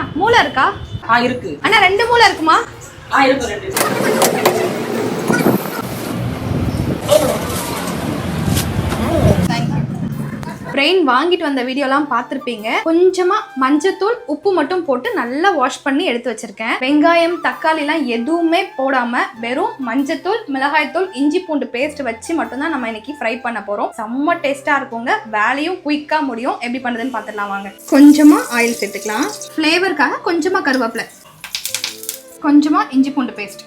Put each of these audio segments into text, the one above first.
மூளை இருக்கா? ஆ இருக்கு. அண்ணா ரெண்டு மூளை இருக்குமா? ஆ இருக்கு ரெண்டு. இருக்கு. பிரெயின் வாங்கிட்டு வந்த வீடியோலாம் பார்த்துருப்பீங்க. கொஞ்சமா மஞ்சத்தூள் உப்பு மட்டும் போட்டு நல்லா வாஷ் பண்ணி எடுத்து வச்சிருக்கேன். வெங்காயம் தக்காளிலாம் எதுவுமே போடாம வெறும் மஞ்சத்தூள் மிளகாய்த்தூள் இஞ்சி பூண்டு பேஸ்ட் வச்சு மட்டும்தான் நம்ம இன்னைக்கு ஃப்ரை பண்ண போறோம். செம்ம டேஸ்டா இருக்குங்க. வேலையும் குயிக்கா முடியும். எப்படி பண்ணுதுன்னு பார்த்துடலாம் வாங்க. கொஞ்சமா ஆயில் சேர்த்துக்கலாம். ஃப்ளேவருக்காக கொஞ்சமா கருவேப்பிலை. கொஞ்சமா இஞ்சி பூண்டு பேஸ்ட்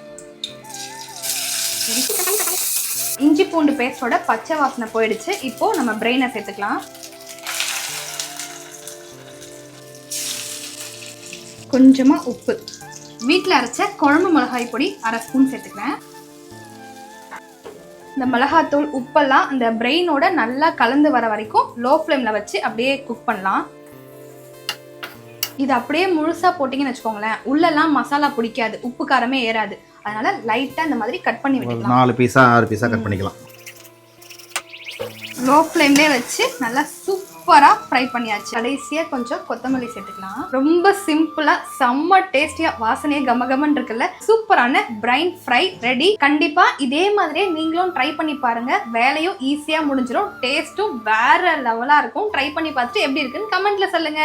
இஞ்சி பூண்டு பேஸ்டோட பச்சை வாசனை போயிடுச்சு. இப்போ நம்ம பிரெயினை சேர்த்துக்கலாம். கொஞ்சமா உப்பு. வீட்டில் அரைச்ச குழம்பு மிளகாய் பொடி அரை ஸ்பூன் சேர்த்துக்கிறேன். இந்த மிளகாத்தூள் உப்பெல்லாம் அந்த பிரெயினோட நல்லா கலந்து வர வரைக்கும் லோ ஃப்ளேமில் வச்சு அப்படியே குக் பண்ணலாம். இது அப்படியே முழுசாக போட்டிங்கன்னு வச்சுக்கோங்களேன். உள்ளெல்லாம் மசாலா பிடிக்காது. உப்பு காரமே ஏறாது. அதனால லைட்டாக இந்த மாதிரி கட் பண்ணி விட்டுக்கலாம். நாலு பீஸா ஆறு பீஸா கட் பண்ணிக்கலாம். லோ ஃப்ளேம்லேயே வச்சு நல்லா சூப்பராக ஃப்ரை பண்ணியாச்சு. கடைசியாக கொஞ்சம் கொத்தமல்லி சேர்த்துக்கலாம். ரொம்ப சிம்பிளாக செம்ம டேஸ்டியாக வாசனையே கம கமன்னு இருக்குல்ல? சூப்பரான பிரைன் ஃப்ரை ரெடி கண்டிப்பாக இதே மாதிரியே நீங்களும் ட்ரை பண்ணி பாருங்க. வேலையும் ஈஸியாக முடிஞ்சிடும் டேஸ்ட்டும் வேற லெவலாக இருக்கும். ட்ரை பண்ணி பார்த்துட்டு எப்படி இருக்குன்னு கமெண்ட்ல சொல்லுங்க.